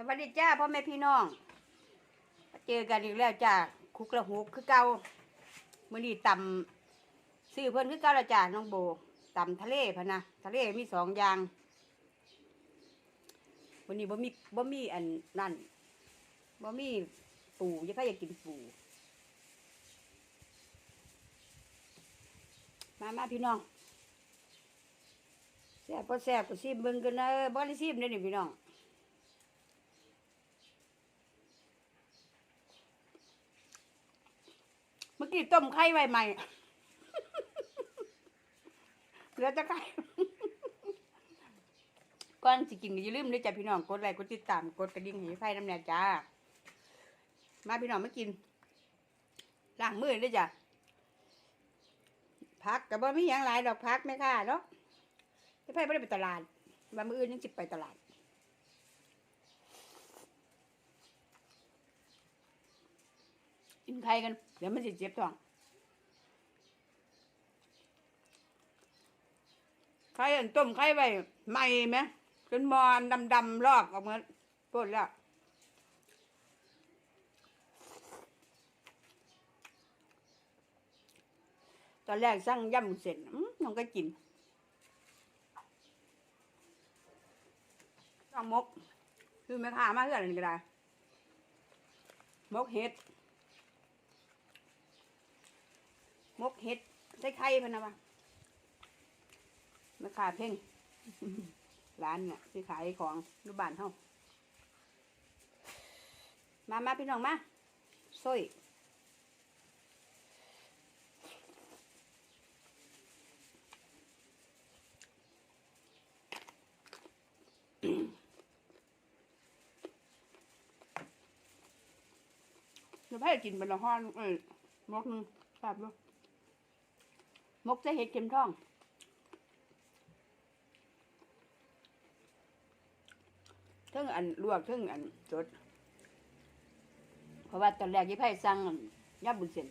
สวัสดีจ้าพ่อแม่พี่น้อง เจอกันอีกแล้วจ้าคุกละหุกคือเก่ามื้อนี้ตำซื้อเพิ่นคือเก่าละจ้าน้องโบตำทะเลพะนะทะเลมีสองอย่างวันนี้บ่มีบ่มีอันนั่นบ่มีปูยังใครอยากกินปูมามาพี่น้องแซ่บบ่แซ่บก็ซิมเบิ่งกันนะบ่ได้ซิมเด้อนี่พี่น้อง เมื่ อกี้ต้มไข่ไว้ใหม่เหลือจะไข่ก่อนสิกินก็อย่าลืมด้วยจ้ะพี่น้องกดไลค์กดติดตามกดกระดิ่งให้ไฟน้ำแน่จ้า มาพี่น้องมากินล้างมือด้วยจ้ะพักกับว่ามีอย่างหลายดอกพักไหมค่ะเนาะพี่ไพ่ไม่ได้ไปตลาดวันมืออื่นยังจิบไปตลาด กินไข่กัน เดี๋ยวมันสิเจ็บท้องไข่อันต้มไข่ไว้ใหม่ไหมจนมอนดำๆลอกออกมาพ่นแล้วตอนแรกสั่งย่ำเสร็จน้องก็กินต้องมก คือแม่ค้ามาเพื่ออะไรก็ได้ มกเห็ด มกเห็ดใส่ไข่พะนนะวะมาขาเพ่งร้านเนี่ยที่ขายของรูบ้านเฮามามาพี่น้องมาส้ยเดี๋ยวให้กินเป็นละห้อนเอ้ยมกหนึงแบบลูก มกจะเห็ดเข็มทองทึ่งอันลวกทึ่งอันสด เพราะว่าตอนแรกยี่ไพ่สั่งย่าบุญเส้น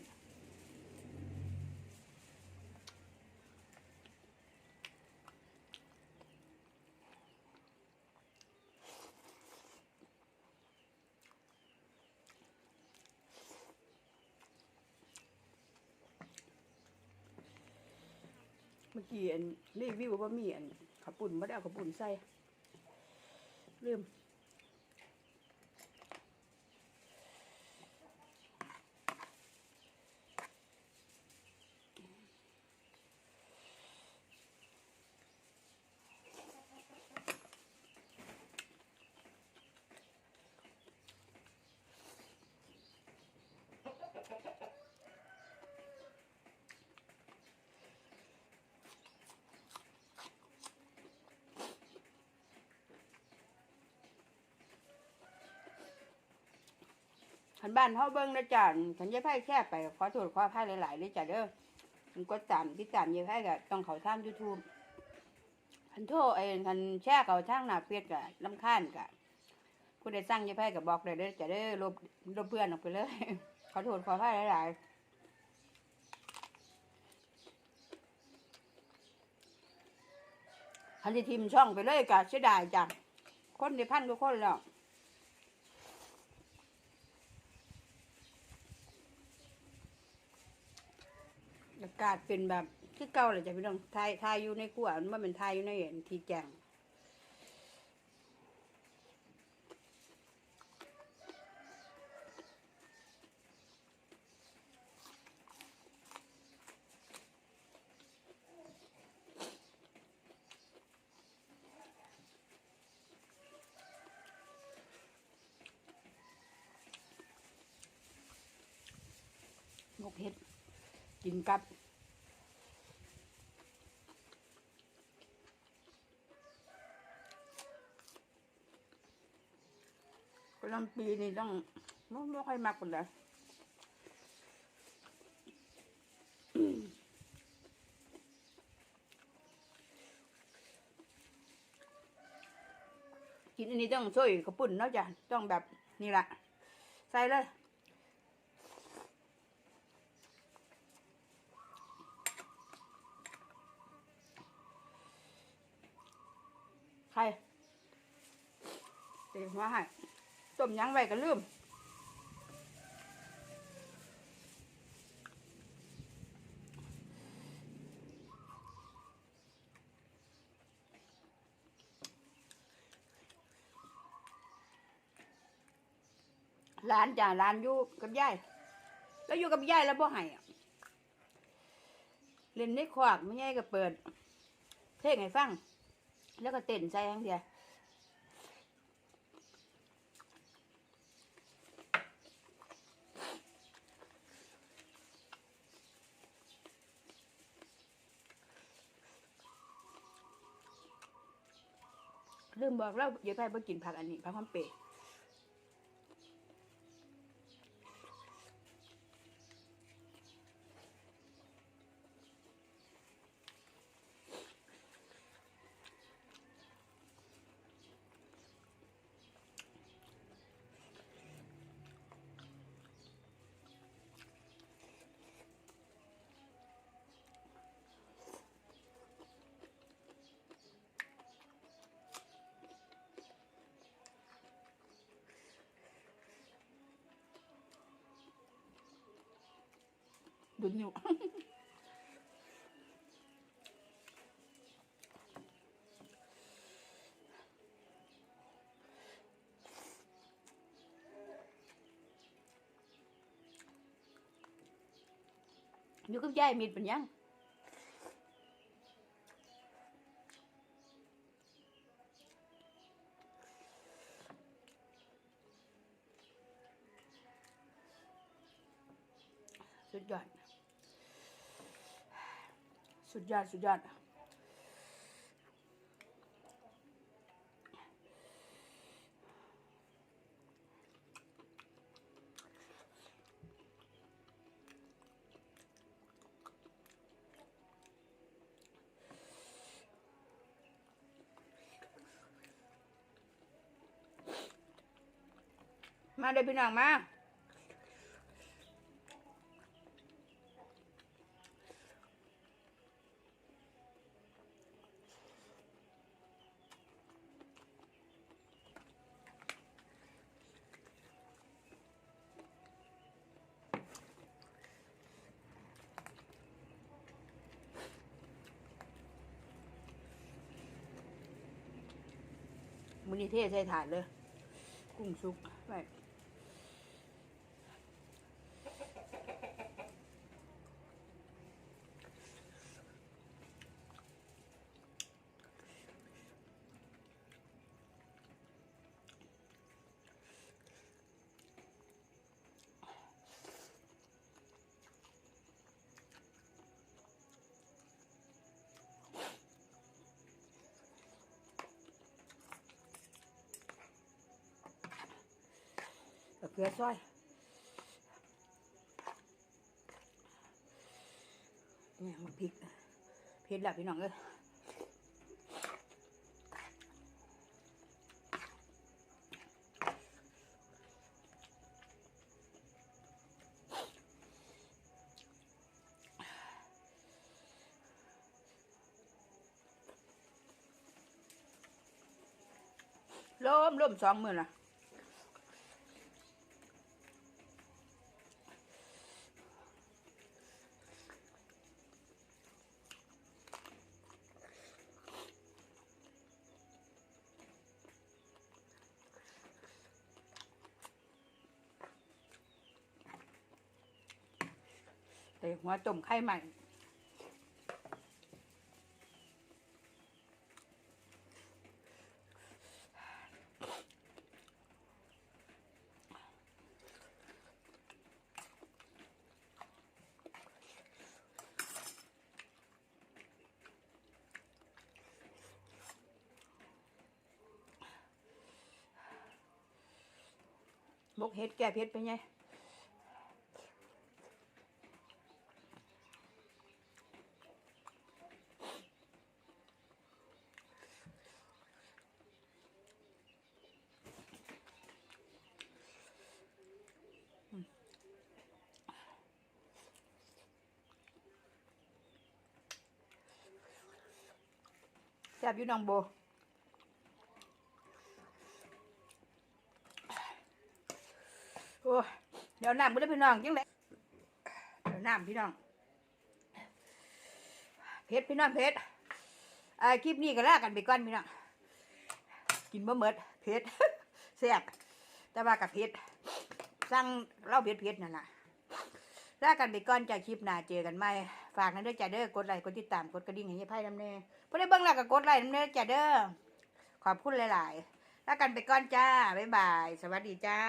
มื่อกี้อันรีวิวว่ามีอันขับปุ่นไม่ได้เอาขับปุ่นใส่ลืม ขันบ้านเฮาเบิ่งนะจ๊ะขันยายไพ่แค่ไปขอโทษขออภัยหลายๆเลยจ้ะเด้อมันก็ตามที่ตามยายไพ่ก็ต้องเขาทาง YouTube ขันโทษไอ้ขันแช่เขาทางหนาเฟียดก็ลำคาญก็ผู้ใดสร้างยายไพ่ก็บอกเลยเด้อจ้ะเด้อลบลบเพื่อนออกไปเลยขอโทษขออภัยหลายๆคันที่ทีมช่องไปเลยก็เสียดายจ้ะคนในพันก็คนแล้ว อากาศเป็นแบบคือเก่าเลยจ้ะพี่น้องทายทายอยู่ในขั้วมันบ่เป็นทายอยู่ในเห็นทีแจ้งนกเห็ด กินกับกะหลำปีนี่ต้องไม่ไม่ค่อยมักคนเลยกินอันนี้ต้องช่วยกระปุ่นเนาะจ้ะต้องแบบนี่แหละใส่เลย ใครเตะหัวให้ต้มยังไว้ก็ลืมร้านจ้ะร้านอยู่กับยายแล้วอยู่กับยายแล้วบ่ให้อะเล่นในขวากไม่ใช่ก็เปิดเพลงให้ฟัง แล้วก็เต้นใจทั้งเดียวลืมบอกเราอย่าไปบ่กินผักอันนี้ผักความเปรย์ดุ นอยู่อยู่กับยายมีดเป็นยัง สุดยอดสุดยอดสุดยอดมาเด้อพี่น้องมา มือนี้เทใส่ถาดเลย กุ้งซุกไป ลือซอยเนี่ยมันพริกเผ็ดแล้วพี่น้องเอ้ยล้มล้มสองมือละ แต่หัวต้มไข่ใหม่บกเห็ดแก่เผ็ดไปไง ซ่บอยู่น้องโบเดี๋ยวน้ำก็ได้พี่น้องจังไดเดี๋ยวน้ำพี่น้องเพชรพี่น้องเพชรคลิปนี้ก็ลากันไปก่อนพี่น้องกินบ่หมดเพชรแซ่บแต่ว่ากับเพชรสั่งเล้าเพชรเพชรนั่นน่ะลากันไปก่อนจากคลิปหน้าเจอกันใหม่ ฝากนั้นด้วยจ้าเด้อกดไลค์กดติดตามกดกระดิ่งให้ยายไพ่น้ำเน่พอได้เบิ่งแล้วก็กดไลค์น้ำเน่จ้าเด้อขอบคุณหลายๆลากันไปก่อนจ้าบ๊ายบาย สวัสดีจ้า